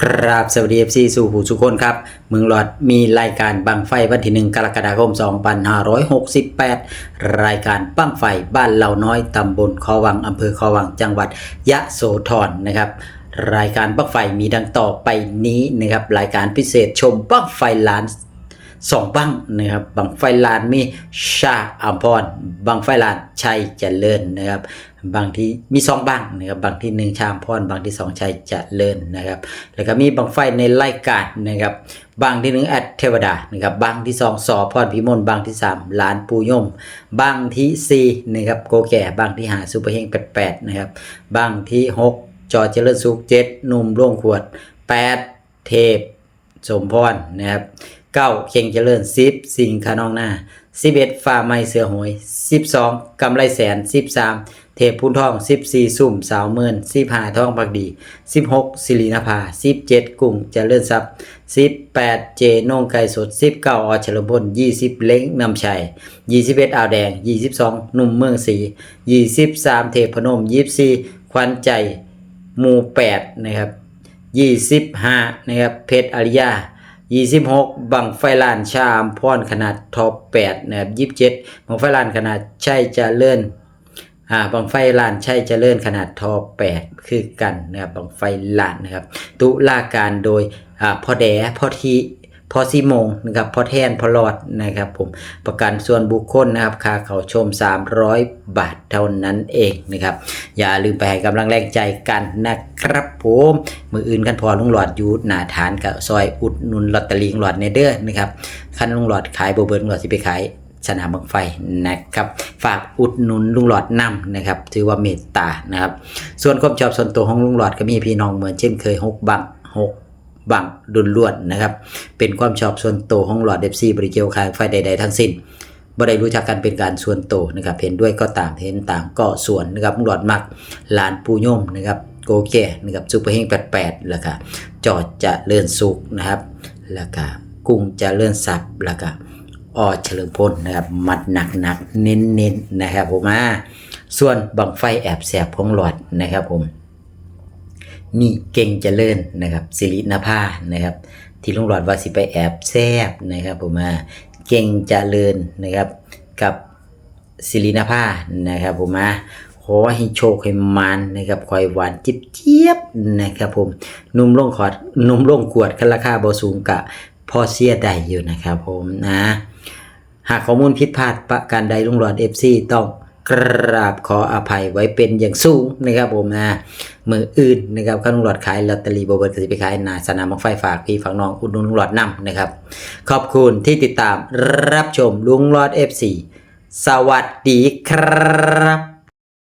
ครับสวัสดีเอฟซีสู่หูสุคนครับ เมืองหลอดมีรายการบังไฟวันที่หนึ่งกรกฎาคม 2568 รายการบังไฟบ้านเหล่าน้อยตำบลคอวังอำเภอคอวังจังหวัดยะโสธรนะครับรายการบังไฟมีดังต่อไปนี้นะครับรายการพิเศษชมบังไฟล้าน สองบังนะครับบังไฟลานมีชาอัมพรบังไฟลานชัยเจริญนะครับบางที่มีสองบังนะครับบางที่หนึ่งชาอัมพรบางที่สองชัยเจริญนะครับ แล้วก็มีบังไฟในรายการนะครับบางที่หนึ่งแอดเทวดานะครับบางที่สองสอพรพิมลบางที่สามลานปูยมบางที่สี่นะครับโกแก่บางที่หาซูเปอร์เฮงแปดแปดนะครับบางที่หกจอเจริญสุขเจ็ดหนุ่มร่วงขวดแปดเทพสมพรนะครับ เก้าเข่งเจริญสิบสิงคานองหน้าสิบเอ็ดฝ่าไม้เสือหวยสิบสองกำไรแสนสิบสามเทพพุนทองสิบสี่สุ่มสาวเมินสิบห้าทองพักดีสิบหกสิรินภาสิบเจ็ดกุ้งเจริญทรัพย์สิบแปดเจนงไก่สดสิบเก้าอเฉลิมพลยี่สิบเล้งนำชัยยี่สิบเอ็ดอ่าวแดงยี่สิบสองหนุ่มเมืองศรียี่สิบสามเทพพนมยี่สิบสี่ควันใจหมู่แปดนะครับยี่สิบห้านะครับเพชรอริยา ยี่สิบหกบังไฟลานชามพรขนาดท็อปแปดนะครับยี่สิบเจ็ดบังไฟลานขนาดใช่จะเลื่อนอ่าบังไฟลานใช่จะเลื่อนขนาดทอแปดคือกันนะครับบังไฟลานนะครับตุลาการโดยอ่าพ่อแดพ่อที พอซีโมงนะครับพอแทนพอหลอดนะครับผมประกันส่วนบุคคลนะครับค่าเขาชม 300 บาทเท่านั้นเองนะครับอย่าลืมไปให้กำลังแรงใจกันนะครับผมมืออื่นกันพอลุงหลอดยูหนาฐานกับซอยอุดนุนลอตเตอรี่ของหลอดเนเด้อนะครับคันลุงหลอดขายโบเบิร์ลุงหลอดสิไปขายสนามบังไฟนะครับ ฝากอุดหนุนลุงหลอดนำนะครับ ถือว่าเมตตานะครับ ส่วนความชอบส่วนตัวของลุงหลอดก็มีพี่น้องเหมือนเช่นเคยหกบังหก บังดุลล้วนนะครับ เป็นความชอบส่วนตัวของหลอดเดฟซีบริเกียวคายไฟใด ๆ ทั้งสิ้นบ่ได้รู้จักกันเป็นการส่วนตัวนะครับ เห็นด้วยก็ตามเห็นต่างก็ส่วนนะครับหลอดมักลานปูย่มนะครับโกแก่นะครับซุปเปอร์เฮง88แล้วก็จอดจะเลื่อนสุกนะครับแล้วก็กุ้งจะเลื่อนสับแล้วก็ออเฉลิมพลนะครับมัดหนักหนักๆเน้นเน้นนะครับผมอ่าส่วนบังไฟแอบแสบของหลอดนะครับผม มีเก่งเจริญนะครับสิรินภานะครับ ที่ลุงหลอดว่าสิไปแอบแซบนะครับผมมาเก่งเจริญนะครับ กับสิรินภานะครับผมมาขอให้โชคให้มันนะครับคอยหวานจิบเจี๊ยบนะครับผมนุ่มลงขอดนุ่มลงขวดคันราคาบ่สูงกะพอเสียได้อยู่นะครับผมนะ หากข้อมูลผิดพลาดประการใดลุงหลอด FC ต้องกราบขออภัยไว้เป็นอย่างสูงนะครับผมนะ มืออื่นนะครับข้าลุงหลอดขายลอตเตอรี่บเบิร์ตจะไปขายนาสนามบังไฟฝากพี่ฝั่งน้องอุดหนุนลุงหลอดนำนะครับ ขอบคุณที่ติดตามรับชมลุงหลอด FC สวัสดีครับ